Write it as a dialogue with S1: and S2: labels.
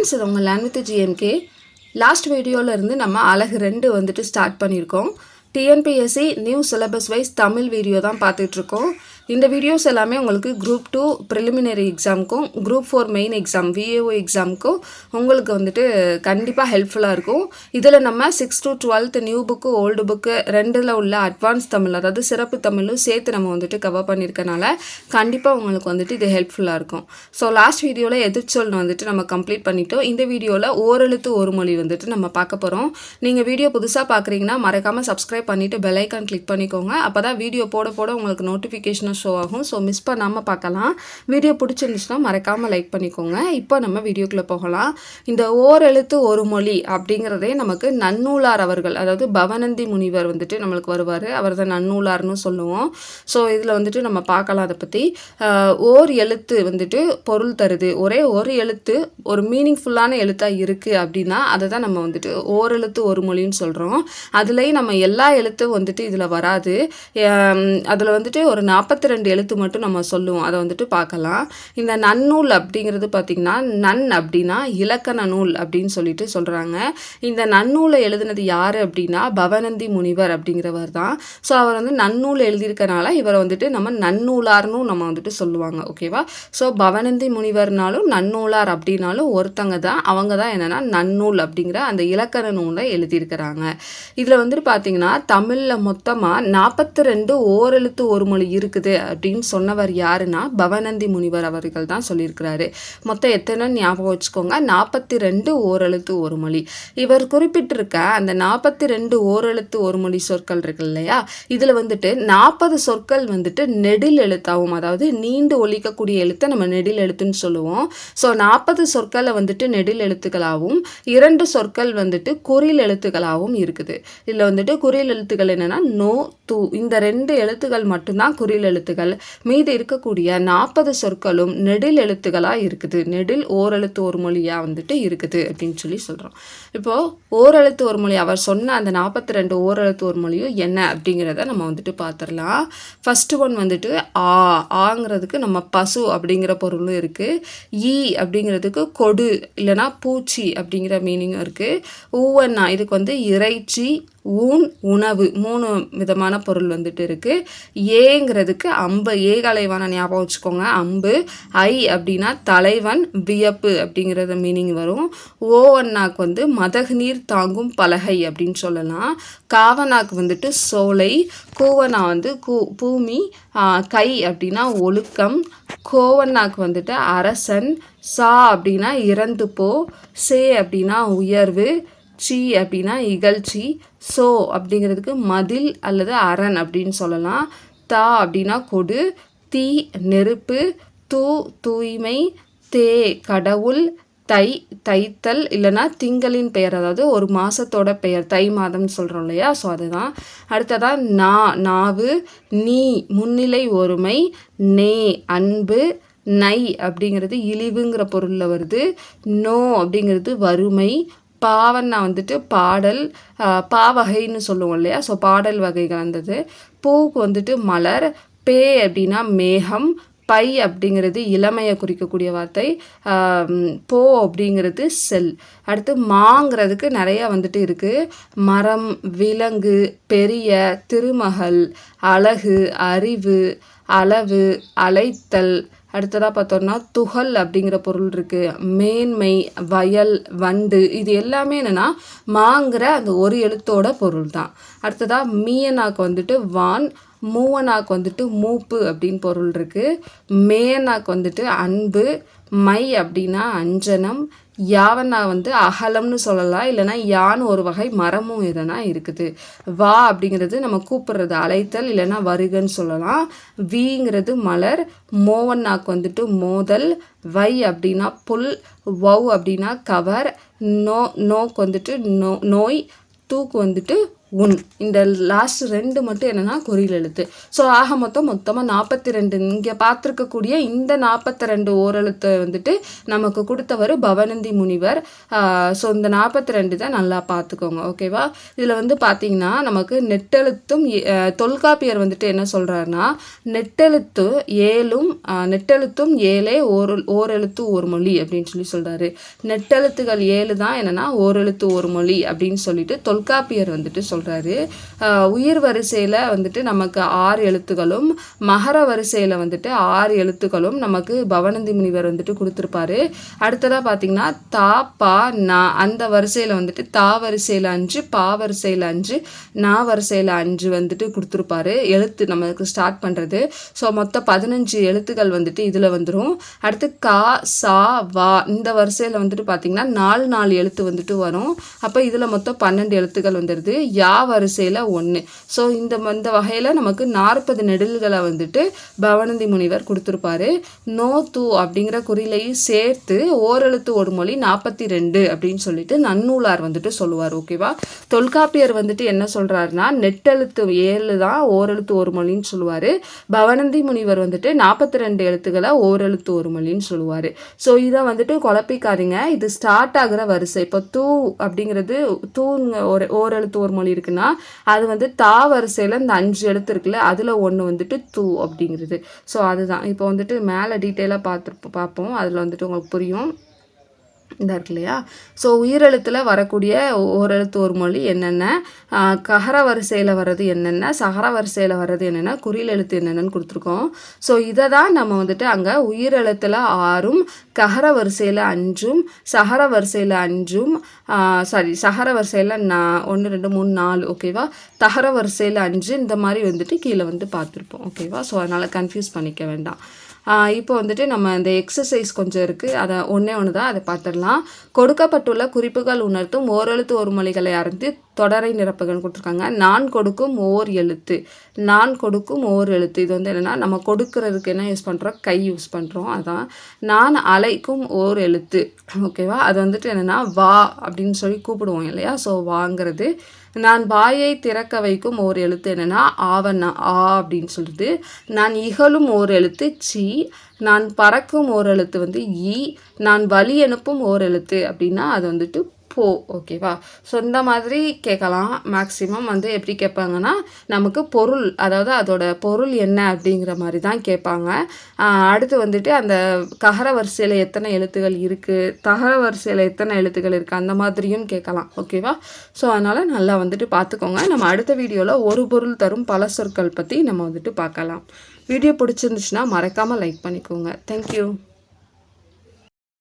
S1: Friends இது உங்கள் land with GMK last வீடியோவிலேருந்து நம்ம அழகு ரெண்டு வந்துட்டு ஸ்டார்ட் பண்ணியிருக்கோம். TNPSC new syllabus wise Tamil video தான் பார்த்துட்ருக்கோம் இந்த வீடியோஸ் எல்லாமே உங்களுக்கு group two preliminary எக்ஸாமுக்கும் group four main exam VAO எக்ஸாமுக்கும் உங்களுக்கு வந்துட்டு கண்டிப்பாக ஹெல்ப்ஃபுல்லாக இருக்கும். இதில் நம்ம six to twelfth new book old book ரெண்டில் உள்ள அட்வான்ஸ் தமிழ் அதாவது சிறப்பு தமிழும் சேர்த்து நம்ம வந்துட்டு கவர் பண்ணியிருக்கனால கண்டிப்பாக உங்களுக்கு வந்துட்டு இது ஹெல்ப்ஃபுல்லாக இருக்கும். ஸோ லாஸ்ட் வீடியோவில் எதிர்ச்சொல் வந்துட்டு நம்ம கம்ப்ளீட் பண்ணிட்டோம். இந்த வீடியோவில் ஓரெழுத்து ஒரு மொழி வந்துட்டு நம்ம பார்க்க போகிறோம் நீங்கள் வீடியோ புதுசாக பார்க்குறீங்கன்னா மறக்காமல் சப்ஸ்கிரைப் பண்ணிவிட்டு பெல் ஐக்கான் கிளிக் பண்ணிக்கோங்க. அப்போ தான் வீடியோ போட போட உங்களுக்கு நோட்டிஃபிகேஷனும் ஷோ ஆகும். ஸோ மிஸ் பண்ணாமல் பார்க்கலாம். வீடியோ பிடிச்சிருந்துச்சுன்னா மறக்காமல் லைக் பண்ணிக்கோங்க. இப்போ நம்ம வீடியோக்குள்ளே போகலாம். இந்த ஓரெழுத்து ஒரு மொழி அப்படிங்கிறதே நமக்கு நன்னூலார் அவர்கள் அதாவது பவனந்தி முனிவர் வந்துட்டு நம்மளுக்கு வருவார். அவர் தான் நன்னூலார்னு சொல்லுவோம். ஸோ இதில் வந்துட்டு நம்ம பார்க்கலாம் அதை பற்றி ஓர் எழுத்து வந்துட்டு பொருள் தருது. ஒரே ஒரு எழுத்து ஒரு மீனிங்ஃபுல்லான எழுத்தாக இருக்குது அப்படின்னா அதை தான் நம்ம வந்துட்டு ஓரெழுத்து ஒரு மொழின்னு சொல்கிறோம் அதுலேயும் நம்ம எல்லா எழுத்தும் வந்துட்டு இதில் வராது. அதில் வந்துட்டு ஒரு நாற்பத்தி ரெண்டு எழுத்து மட்டும் நம்ம சொல்லுவோம். அதை வந்துட்டு பார்க்கலாம். இந்த நன்னூல் அப்படிங்கிறது பார்த்திங்கன்னா நன் அப்படின்னா இலக்கண நூல் அப்படின்னு சொல்லிட்டு சொல்கிறாங்க இந்த நன்னூலை எழுதினது யார் அப்படின்னா பவனந்தி முனிவர் அப்படிங்கிறவர் தான். ஸோ அவர் வந்து நன்னூல் எழுதியிருக்கனால இவரை வந்துட்டு நம்ம நன்னூலார்னும் நம்ம வந்துட்டு சொல்லுவாங்க ஓகேவா ஸோ பவனந்தி முனிவர்னாலும் நன்னூலார் அப்படின்னாலும் ஒருத்தங்க தான். அவங்க தான் என்னென்னா நன்னூல் அப்படிங்கிற அந்த இலக்கண நூலை எழுதியிருக்கிறாங்க. இதில் வந்துட்டு பார்த்தீங்கன்னா தமிழில் மொத்தமாக நாற்பத்தி ரெண்டு ஓரெழுத்து ஒரு மொழி இருக்குது. அப்படின்னு சொன்னவர் யாருன்னா பவனந்தி முனிவர் அவர்கள் தான் சொல்லியிருக்கிறாரு. மொத்தம் எத்தனை ஞாபகம் வச்சுக்கோங்க. நாற்பத்தி ரெண்டு ஓரெழுத்து ஒரு மொழி இவர் குறிப்பிட்டிருக்க அந்த நாற்பத்தி ரெண்டு ஓரெழுத்து ஒரு மொழி சொற்கள் இருக்கு இல்லையா? இதில் வந்துட்டு நாற்பது சொற்கள் வந்துட்டு நெடில் எழுத்தாகும் அதாவது நீண்டு ஒழிக்கக்கூடிய எழுத்தை நம்ம நெடில் எழுத்துன்னு சொல்லுவோம். ஸோ நாற்பது சொற்களை வந்துட்டு நெடில் எழுத்துக்களாகவும் இரண்டு சொற்கள் வந்துட்டு குறில் எழுத்துக்களாகவும் இருக்குது. இதில் வந்துட்டு குறில் எழுத்துக்கள் என்னென்னா நோ து. இந்த ரெண்டு எழுத்துக்கள் மட்டும்தான் குறில் எழுத்துக்கள். மீது இருக்கக்கூடிய நாற்பது சொற்களும் நெடில் எழுத்துக்களாக இருக்குது. நெடில் ஓரெழுத்து ஒரு மொழியாக வந்துட்டு இருக்குது அப்படின்னு சொல்லி சொல்கிறோம் இப்போது ஓரெழுத்து ஒரு மொழி அவர் சொன்ன அந்த நாற்பத்தி ரெண்டு ஓரெழுத்து ஒரு மொழியும் என்ன அப்படிங்கிறத நம்ம வந்துட்டு பார்த்துடலாம் ஃபஸ்ட்டு ஒன் வந்துட்டு ஆ ஆங்கிறதுக்கு நம்ம பசு அப்படிங்கிற பொருளும் இருக்குது ஈ அப்படிங்கிறதுக்கு கொடு இல்லைனா பூச்சி அப்படிங்கிற மீனிங்கும் இருக்குது ஊவன்னா இதுக்கு வந்து இறைச்சி ஊன் உணவு மூணு விதமான பொருள் வந்துட்டு இருக்குது ஏங்கிறதுக்கு அம்பு ஏகலைவான ஞாபகம் வச்சுக்கோங்க. அம்பு ஐ அப்படின்னா தலைவன் வியப்பு அப்படிங்கிறத மீனிங் வரும். ஓவன்னாக்கு வந்து மதகுநீர் தாங்கும் பலகை அப்படின்னு சொல்லலாம். காவனாக்கு வந்துட்டு சோலை கூவனா வந்து கூ பூமி கை அப்படின்னா ஒழுக்கம். கோவன்னாக்கு வந்துட்டு அரசன் சா அப்படின்னா இறந்து போ சே அப்படின்னா உயர்வு. சி அப்படின்னா இகழ்ச்சி. சோ அப்படிங்கிறதுக்கு மதில் அல்லது அரண் அப்படின்னு சொல்லலாம். தா அப்படின்னா கொடு. தீ நெருப்பு. தூ தூய்மை. தே கடவுள். தை தைத்தல் இல்லைனா திங்களின் பெயர் அதாவது ஒரு மாதத்தோட பெயர் தை மாதம்னு சொல்கிறோம் இல்லையா? ஸோ அதுதான். அடுத்ததாக நா நாவு. நீ முன்னிலை ஒருமை. நே அன்பு. நை அப்படிங்கிறது இழிவுங்கிற பொருளில் வருது. நோ அப்படிங்கிறது வறுமை. பாவன்னா வந்துட்டு பாடல் பாவகைன்னு சொல்லுவோம் இல்லையா? ஸோ பாடல் வகைகள் வந்தது பூவுக்கு வந்துட்டு மலர் பே அப்படின்னா மேகம் பை அப்படிங்கிறது இளமையை குறிக்கக்கூடிய வார்த்தை போ அப்படிங்கிறது செல். அடுத்து மாங்கிறதுக்கு நிறையா வந்துட்டு இருக்குது மரம் விலங்கு பெரிய திருமகள் அழகு அறிவு அளவு அலைத்தல் அடுத்ததாக பார்த்தோம்னா துகள் அப்படிங்கிற பொருள் இருக்குது மேன்மை வயல் வண்டு இது எல்லாமே என்னென்னா மாங்கிற அந்த ஒரு எழுத்தோட பொருள் தான் அடுத்ததாக மீயனாக்கு வந்துட்டு வான் மூவனாக்கு வந்துட்டு மூப்பு அப்படின்னு பொருள் இருக்குது மேனாக்கு வந்துட்டு அன்பு மை அப்படின்னா அஞ்சனம் யாவன்னா வந்து அகலம்னு சொல்லலாம் இல்லைனா யான் ஒரு வகை மரமும் எதனா இருக்குது. வா அப்படிங்கிறது நம்ம கூப்பிடுறது அழைத்தல் இல்லைனா வருகன்னு சொல்லலாம் வீங்கிறது மலர் மோவன்னாக்கு வந்துட்டு மோதல் வை அப்படின்னா புல் வவ் அப்படின்னா கவர் நோ நோக்கு வந்துட்டு நோ நோய் தூக்கு வந்துட்டு உன் இந்த லாஸ்ட் ரெண்டு மட்டும் என்னென்னா குறியில் எழுத்து. ஸோ ஆக மொத்தம் மொத்தமாக நாற்பத்தி ரெண்டு இங்கே பார்த்துருக்கக்கூடிய இந்த நாற்பத்தி ரெண்டு ஓரெழுத்தை வந்துட்டு நமக்கு கொடுத்தவர் பவனந்தி முனிவர். ஸோ இந்த நாற்பத்தி ரெண்டு தான் நல்லா பார்த்துக்கோங்க ஓகேவா இதில் வந்து பார்த்தீங்கன்னா நமக்கு நெட்டெழுத்தும் தொல்காப்பியர் வந்துட்டு என்ன சொல்கிறாருன்னா நெட்டெழுத்து ஏழும் நெட்டெழுத்தும் ஏழே ஓர் ஓரெழுத்து ஒரு மொழி அப்படின்னு சொல்லி சொல்கிறாரு நெட்டெழுத்துகள் ஏழு தான் என்னென்னா ஓரெழுத்து ஒரு மொழி அப்படின்னு சொல்லிட்டு தொல்காப்பியர் வந்துட்டு சொல்கிறார் சொல்கிறாரு உயிர் வரிசையில் வந்துட்டு நமக்கு ஆறு எழுத்துக்களும் மகர வரிசையில் வந்துட்டு ஆறு எழுத்துக்களும் நமக்கு பவனந்தி முனிவர் வந்துட்டு கொடுத்துருப்பாரு. அடுத்ததாக பார்த்தீங்கன்னா தா பா நா. அந்த வரிசையில் வந்துட்டு தா வரிசையில் அஞ்சு பா வரிசையில் அஞ்சு நா வரிசையில் அஞ்சு வந்துட்டு கொடுத்துருப்பாரு. எழுத்து நமக்கு ஸ்டார்ட் பண்ணுறது ஸோ மொத்தம் பதினஞ்சு எழுத்துக்கள் வந்துட்டு இதில் வந்துடும் அடுத்து கா சா வா. இந்த வரிசையில் வந்துட்டு பார்த்தீங்கன்னா நாலு நாலு எழுத்து வந்துட்டு வரும். அப்போ இதில் மொத்தம் பன்னெண்டு எழுத்துக்கள் வந்துடுது யா யா வரிசையில் ஒன்று ஸோ இந்த இந்த வகையில் நமக்கு நாற்பது நெடில்களை வந்துட்டு பவனந்தி முனிவர் கொடுத்துருப்பாரு. நோ தூ அப்படிங்கிற குறிலையும் சேர்த்து ஓரெழுத்து ஒரு மொழி நாற்பத்தி ரெண்டு அப்படின்னு சொல்லிட்டு நன்னூலார் வந்துட்டு சொல்லுவார் ஓகேவா தொல்காப்பியர் வந்துட்டு என்ன சொல்கிறாருன்னா நெட்டெழுத்து ஏழு தான் ஓரெழுத்து ஒரு மொழின்னு சொல்லுவார். பவனந்தி முனிவர் வந்துட்டு நாற்பத்தி ரெண்டு எழுத்துக்களை ஓரெழுத்து ஒரு மொழின்னு சொல்லுவார். ஸோ இதை வந்துட்டு குழப்பிக்காதீங்க. இது ஸ்டார்ட் ஆகிற வரிசை. இப்போ தூ அப்படிங்கிறது தூங்க ஒரு ஓரெழுத்து ஒரு மொழி இருக்குன்னா அது வந்து தா வரிசையில் இந்த அஞ்சு எழுத்து இருக்குல்ல அதில் ஒன்று வந்துட்டு தூ அப்படிங்கிறது. ஸோ அதுதான். இப்போ வந்துட்டு மேலே டீட்டெயிலாக பார்த்து பார்ப்போம். அதில் வந்துட்டு உங்களுக்கு புரியும். இந்த இருக்கு இல்லையா? ஸோ உயிரெழுத்தில் வரக்கூடிய ஓரெழுத்து ஒரு மொழி என்னென்ன? ககர வரிசையில் வர்றது என்னென்ன? சகர வரிசையில் வர்றது என்னென்ன? குறியில் எழுத்து என்னென்னு கொடுத்துருக்கோம். ஸோ இதை தான் நம்ம வந்துட்டு அங்கே உயிரெழுத்தில் ஆறும் ககர வரிசையில் அஞ்சும் சகர வரிசையில் அஞ்சும் சாரி சகர வரிசையில் நான் ஒன்று ரெண்டு மூணு நாலு ஓகேவா தகர வரிசையில் அஞ்சு இந்த மாதிரி வந்துட்டு கீழே வந்து பார்த்துருப்போம் ஓகேவா ஸோ அதனால் கன்ஃபியூஸ் பண்ணிக்க வேண்டாம். இப்போ வந்துட்டு நம்ம இந்த எக்ஸசைஸ் கொஞ்சம் இருக்குது அதை ஒன்றே ஒன்று தான் அதை பார்த்துடலாம். கொடுக்கப்பட்டுள்ள குறிப்புகள் உணர்த்தும் ஓரெழுத்து ஒரு மொழிகளை அறிந்து தொடரை நிரப்புகள் கொடுத்துருக்காங்க. நான் கொடுக்கும் ஓர் எழுத்து. நான் கொடுக்கும் ஓர் எழுத்து. இது வந்து என்னென்னா நம்ம கொடுக்கறதுக்கு என்ன யூஸ் பண்ணுறோம் கை யூஸ் பண்ணுறோம் அதான். நான் அழைக்கும் ஓர் எழுத்து. ஓகேவா? அது வந்துட்டு என்னென்னா வா அப்படின்னு சொல்லி கூப்பிடுவோம் இல்லையா? ஸோ வாங்கிறது நான் வாயை திறக்க வைக்கும் ஓர் எழுத்து என்னென்னா ஆவண்ணா ஆ அப்படின்னு சொல்லுது நான் இகழும் ஓர் எழுத்து சி. நான் பறக்கும் ஓர் எழுத்து வந்து ஈ. நான் வழி அனுப்பும் ஓர் எழுத்து அப்படின்னா அது வந்துட்டு போ ஓகேவா ஸோ இந்த மாதிரி கேட்கலாம். மேக்ஸிமம் வந்து எப்படி கேட்பாங்கன்னா நமக்கு பொருள் அதாவது அதோட பொருள் என்ன அப்படிங்கிற மாதிரி தான் கேட்பாங்க. அடுத்து வந்துட்டு அந்த ககர வரிசையில் எத்தனை எழுத்துகள் இருக்குது தகர வரிசையில் எத்தனை எழுத்துக்கள் இருக்குது அந்த மாதிரியும் கேட்கலாம். ஓகேவா ஸோ அதனால் நல்லா வந்துட்டு பார்த்துக்கோங்க. நம்ம அடுத்த வீடியோவில் ஒரு பொருள் தரும் பல சொற்கள் பற்றி நம்ம வந்துட்டு பார்க்கலாம். வீடியோ பிடிச்சிருந்துச்சுன்னா மறக்காமல் லைக் பண்ணிக்கோங்க. தேங்க்யூ